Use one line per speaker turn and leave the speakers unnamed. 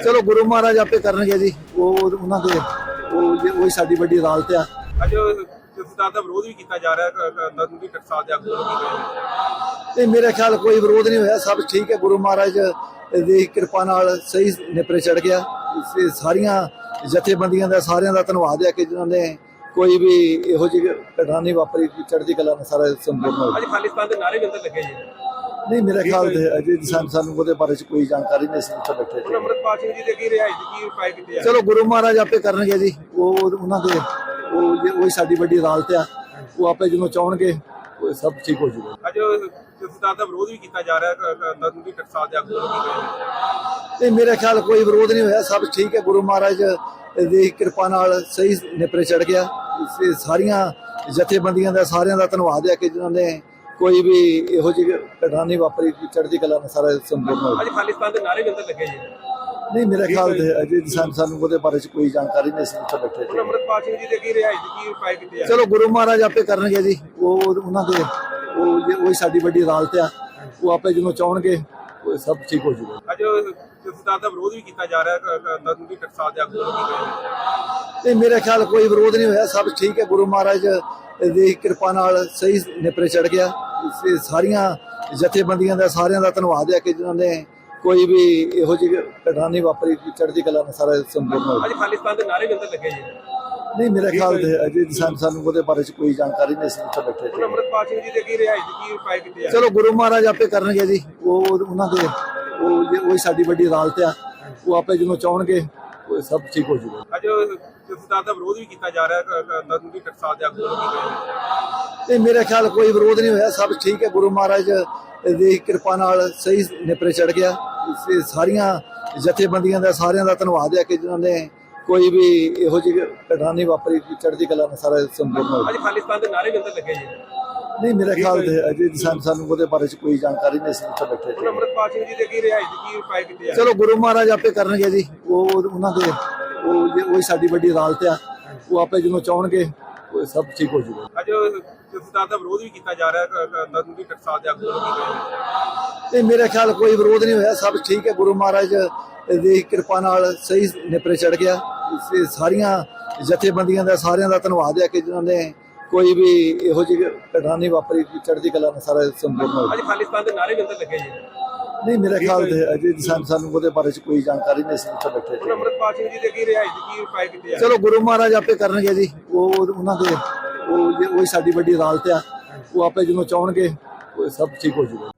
ਚਲੋ ਗੁਰੂ ਮਹਾਰਾਜ ਆਪੇ ਕਰਨਗੇ ਜੀ। ਉਹ ਉਹਨਾਂ ਦੇ ਉਹ ਉਹੀ ਸਾਡੀ ਵੱਡੀ ਅਦਾਲਤ ਆ।
ਅੱਜ ਜਥੇਦਾਰ ਦਾ ਵਿਰੋਧ ਵੀ ਕੀਤਾ ਜਾ ਰਿਹਾ ਹੈ ਨੰਦੀ ਟਕਸਾਲ ਦੇ ਆਗੂ
ਤੇ ਮੇਰੇ ਖਿਆਲ ਕੋਈ ਵਿਰੋਧ ਨਹੀਂ ਹੋਇਆ। ਸਭ ਠੀਕ ਹੈ। ਗੁਰੂ ਮਹਾਰਾਜ ਦੀ ਕਿਰਪਾ ਨਾਲ ਸਹੀ ਨੇਪਰੇ ਚੜ ਗਿਆ। ਇਸ ਸਾਰੀਆਂ ਜਥੇਬੰਦੀਆਂ ਦਾ ਸਾਰਿਆਂ ਦਾ ਧੰਨਵਾਦ ਹੈ ਕਿ ਜਿਨ੍ਹਾਂ ਨੇ ਕੋਈ ਵੀ ਇਹੋ ਜਿਹੀ ਘਟਨਾ ਨਹੀਂ ਵਾਪਰੀ ਚੜ੍ਹਦੀ ਕਲਾ ਨਾਲ ਸਾਰਾ ਸੰਪੂਰਨ ਹੋ
ਅੱਜ ਖਾਲਿਸਤਾਨ ਦੇ ਨਾਰੇ ਵੀ ਅੰਦਰ ਲੱਗੇ ਜੀ।
ਨਹੀਂ ਮੇਰੇ ਖਿਆਲ ਤੇ ਅਜੇ ਸਾਨੂੰ ਸਾਨੂੰ ਉਹਦੇ ਬਾਰੇ ਚ ਕੋਈ ਜਾਣਕਾਰੀ ਨਹੀਂ ਅਸੀਂ ਇੱਥੇ ਬੈਠੇ
ਹੁਣ
ਸੀ
ਅੰਮ੍ਰਿਤਪਾਲ ਸਿੰਘ ਜੀ ਦੇ ਕੀ ਰਿਹਾਈ ਦੀ ਕੀ ਉਪਾਅ ਕੀਤੇ ਆ?
ਚਲੋ ਗੁਰੂ ਮਹਾਰਾਜ ਆਪੇ ਕਰਨਗੇ ਜੀ। ਉਹ ਉਹਨਾਂ ਦੇ ਉਹ ਉਹੀ ਸਾਡੀ ਵੱਡੀ ਅਦਾਲਤ ਆ। ਉਹ ਆਪੇ ਜਦੋਂ ਚਾਹਣਗੇ ਉਹ ਸਭ ਠੀਕ ਹੋ ਜਾਊਗਾ।
ਅੱਜ ਜਥੇਦਾਰ ਦਾ ਵਿਰੋਧ ਵੀ ਕੀਤਾ ਜਾ ਰਿਹਾ ਹੈ ਨੰਦੀ ਟਕਸਾਲ ਦੇ ਆਗੂ ਵੱਲੋਂ ਕੀਤੇ
ਤੇ ਮੇਰੇ ਖਿਆਲ ਕੋਈ ਵਿਰੋਧ ਨਹੀਂ ਹੋਇਆ। ਸਭ ਠੀਕ ਹੈ। ਗੁਰੂ ਮਹਾਰਾਜ ਦੀ ਕਿਰਪਾ ਨਾਲ ਸਹੀ ਨੇਪਰੇ ਚੜ ਗਿਆ। ਇਸ ਸਾਰੀਆਂ ਜਥੇਬੰਦੀਆਂ ਦਾ ਸਾਰਿਆਂ ਦਾ ਧੰਨਵਾਦ ਹੈ ਕਿ ਜਿਨ੍ਹਾਂ ਨੇ ਕੋਈ ਵੀ ਇਹੋ ਜਿਹੀ ਘਟਨਾ ਨਹੀਂ ਵਾਪਰੀ ਚੜ੍ਹਦੀ ਕਲਾ ਨਾਲ ਸਾਰਾ ਸੰਪੂਰਨ ਹੋ
ਅੱਜ ਖਾਲਿਸਤਾਨ ਦੇ ਨਾਰੇ ਵੀ ਅੰਦਰ ਲੱਗੇ ਜੀ।
ਨਹੀਂ ਮੇਰੇ ਖਿਆਲ ਤੇ ਅਜੇ ਸਾਨੂੰ ਸਾਨੂੰ ਉਹਦੇ ਬਾਰੇ ਚ ਕੋਈ ਜਾਣਕਾਰੀ ਨਹੀਂ ਅਸੀਂ ਇੱਥੇ ਬੈਠੇ
ਹੁਣ
ਸੀ
ਅੰਮ੍ਰਿਤਪਾਲ ਸਿੰਘ ਜੀ ਦੇ ਕੀ ਰਿਹਾਈ ਦੀ ਕੀ ਉਪਾਅ ਕੀਤੇ ਆ
ਚਲੋ ਗੁਰੂ ਮਹਾਰਾਜ ਆਪੇ ਕਰਨਗੇ ਜੀ। ਉਹ ਉਹਨਾਂ ਦੇ ਉਹ ਉਹੀ ਸਾਡੀ ਵੱਡੀ ਅਦਾਲਤ ਆ। ਉਹ ਆਪੇ ਜਦੋਂ ਚਾਹਣਗੇ ਉਹ ਸਭ ਠੀਕ ਹੋ ਜਾਊਗਾ।
ਅੱਜ ਜਥੇਦਾਰ ਦਾ ਵਿਰੋਧ ਵੀ ਕੀਤਾ ਜਾ ਰਿਹਾ ਹੈ ਨੰਦੀ ਟਕਸਾਲ ਦੇ ਆਗੂ ਵੱਲੋਂ ਕੀਤੇ ਗਏ
ਤੇ ਮੇਰੇ ਖਿਆਲ ਕੋਈ ਵਿਰੋਧ ਨਹੀਂ ਹੋਇਆ ਸਭ ਠੀਕ ਹੈ। ਗੁਰੂ ਮਹਾਰਾਜ ਦੀ ਕਿਰਪਾ ਨਾਲ ਸਹੀ ਨੇਪਰੇ ਚੜ ਗਿਆ। ਸਾਰੀਆਂ ਜਥੇਬੰਦੀਆਂ ਦਾ ਸਾਰਿਆਂ ਦਾ ਧੰਨਵਾਦ ਹੈ ਕਿ ਜਿਨ੍ਹਾਂ ਨੇ ਕੋਈ ਵੀ ਇਹੋ ਜਿਹੀ ਘਟਨਾ ਨਹੀਂ ਵਾਪਰੀ ਚੜ੍ਹਦੀ ਕਲਾ ਨਾਲ ਸਾਰਾ ਸੰਪੂਰਨ ਹੋ
ਅੱਜ ਖਾਲਿਸਤਾਨ ਦੇ ਨਾਰੇ ਵੀ ਅੰਦਰ ਲੱਗੇ ਜੀ।
ਨਹੀਂ ਮੇਰੇ ਖਿਆਲ ਤੇ ਅਜੇ ਸਾਨੂੰ ਸਾਨੂੰ ਉਹਦੇ ਬਾਰੇ ਚ ਕੋਈ ਜਾਣਕਾਰੀ ਨਹੀਂ ਅਸੀਂ ਇੱਥੇ ਬੈਠੇ
ਹੁਣ
ਸੀ
ਅੰਮ੍ਰਿਤਪਾਲ ਸਿੰਘ ਜੀ ਦੇ ਕੀ ਰਿਹਾਈ ਦੀ ਕੀ ਉਪਾਅ ਕੀਤੇ ਆ?
ਚਲੋ ਗੁਰੂ ਮਹਾਰਾਜ ਆਪੇ ਕਰਨਗੇ ਜੀ। ਉਹ ਉਹਨਾਂ ਦੇ ਉਹ ਉਹੀ ਸਾਡੀ ਵੱਡੀ ਅਦਾਲਤ ਆ। ਉਹ ਆਪੇ ਜਦੋਂ ਚਾਹਣਗੇ ਉਹ ਸਭ ਠੀਕ ਹੋ
ਅੱਜ ਜਥੇਦਾਰ ਦਾ ਵਿਰੋਧ ਵੀ ਕੀਤਾ ਜਾ ਰਿਹਾ ਨੰਦੀ ਟਕਸਾਲ ਦੇ ਆਗੂ
ਤੇ ਮੇਰੇ ਖਿਆਲ ਕੋਈ ਵਿਰੋਧ ਨਹੀਂ ਹੋਇਆ ਸਭ ਠੀਕ ਹੈ ਗੁਰੂ ਮਹਾਰਾਜ ਦੀ ਕਿਰਪਾ ਨਾਲ ਸਹੀ ਨੇਪਰੇ ਚੜ ਗਿਆ। ਸਾਰੀਆਂ ਜਥੇਬੰਦੀਆਂ ਦਾ ਸਾਰਿਆਂ ਦਾ ਧੰਨਵਾਦ ਹੈ ਕਿ ਜਿਨ੍ਹਾਂ ਨੇ ਕੋਈ ਵੀ ਇਹੋ ਜਿਹੀ ਘਟਨਾ ਨਹੀਂ ਵਾਪਰੀ ਚੜ੍ਹਦੀ ਕਲਾ ਨਾਲ ਸਾਰਾ ਸੰਪੂਰਨ ਹੋ
ਅੱਜ ਖਾਲਿਸਤਾਨ ਦੇ ਨਾਰੇ ਵੀ ਅੰਦਰ ਲੱਗੇ ਜੀ।
ਨਹੀਂ ਮੇਰੇ ਖਿਆਲ ਤੇ ਅਜੇ ਸਾਨੂੰ ਉਹਦੇ ਬਾਰੇ ਚ ਕੋਈ ਜਾਣਕਾਰੀ ਨਹੀਂ ਅਸੀਂ ਇੱਥੇ ਬੈਠੇ ਸੀ
ਅੰਮ੍ਰਿਤਪਾਲ ਸਿੰਘ ਜੀ ਦੇ ਕੀ ਰਿਹਾਈ ਦੀ ਕੀ ਉਪਾਅ ਕੀਤੇ
ਚਲੋ ਗੁਰੂ ਮਹਾਰਾਜ ਆਪੇ ਕਰਨਗੇ ਜੀ ਉਹ ਉਹਨਾਂ ਦੇ ਉਹ ਉਹੀ ਸਾਡੀ ਵੱਡੀ ਅਦਾਲਤ ਆ ਉਹ ਆਪੇ ਜਦੋਂ ਚਾਹਣਗੇ ਉਹ ਸਭ ਠੀਕ ਹੋ ਜਾਊਗਾ
ਅੱਜ ਜਥੇਦਾਰ ਦਾ ਵਿਰੋਧ ਵੀ ਕੀਤਾ ਜਾ ਰਿਹਾ ਨੰਦੀ ਟਕਸਾਲ ਦੇ ਆਗੂ ਵੱਲੋਂ
ਤੇ ਮੇਰੇ ਖਿਆਲ ਕੋਈ ਵਿਰੋਧ ਨਹੀਂ ਹੋਇਆ ਸਭ ਠੀਕ ਹੈ ਗੁਰੂ ਮਹਾਰਾਜ ਦੀ ਕਿਰਪਾ ਨਾਲ ਸਹੀ ਨੇਪਰੇ ਚੜ ਗਿਆ। ਇਸ ਸਾਰੀਆਂ ਜਥੇਬੰਦੀਆਂ ਦਾ ਸਾਰਿਆਂ ਦਾ ਧੰਨਵਾਦ ਹੈ ਕਿ ਜਿਨ੍ਹਾਂ ਨੇ ਕੋਈ ਵੀ ਇਹੋ ਜਿਹੀ ਘਟਨਾ ਨਹੀਂ ਵਾਪਰੀ ਚੜ੍ਹਦੀ ਕਲਾ ਨਾਲ ਸਾਰਾ ਸੰਪੂਰਨ ਹੋ
ਅੱਜ ਖਾਲਿਸਤਾਨ ਦੇ ਨਾਰੇ ਵੀ ਅੰਦਰ ਲੱਗੇ ਜੀ।
ਨਹੀਂ ਮੇਰੇ ਖਿਆਲ ਤੇ ਅਜੇ ਸਾਨੂੰ ਸਾਨੂੰ ਉਹਦੇ ਬਾਰੇ ਚ ਕੋਈ ਜਾਣਕਾਰੀ ਨਹੀਂ ਅਸੀਂ ਇੱਥੇ ਬੈਠੇ
ਹੁਣ
ਸੀ।
ਅੰਮ੍ਰਿਤਪਾਲ ਸਿੰਘ ਜੀ ਦੇ ਕੀ ਰਿਹਾਈ ਦੀ ਕੀ ਉਪਾਅ ਕੀਤੇ ਆ?
ਚਲੋ ਗੁਰੂ ਮਹਾਰਾਜ ਆਪੇ ਕਰਨਗੇ ਜੀ। ਉਹ ਉਹਨਾਂ ਦੇ ਉਹ ਉਹੀ ਸਾਡੀ ਵੱਡੀ ਅਦਾਲਤ ਆ। ਉਹ ਆਪੇ ਜਦੋਂ ਚਾਹਣਗੇ ਉਹ ਸਭ ਠੀਕ ਹੋ ਜਾਊਗਾ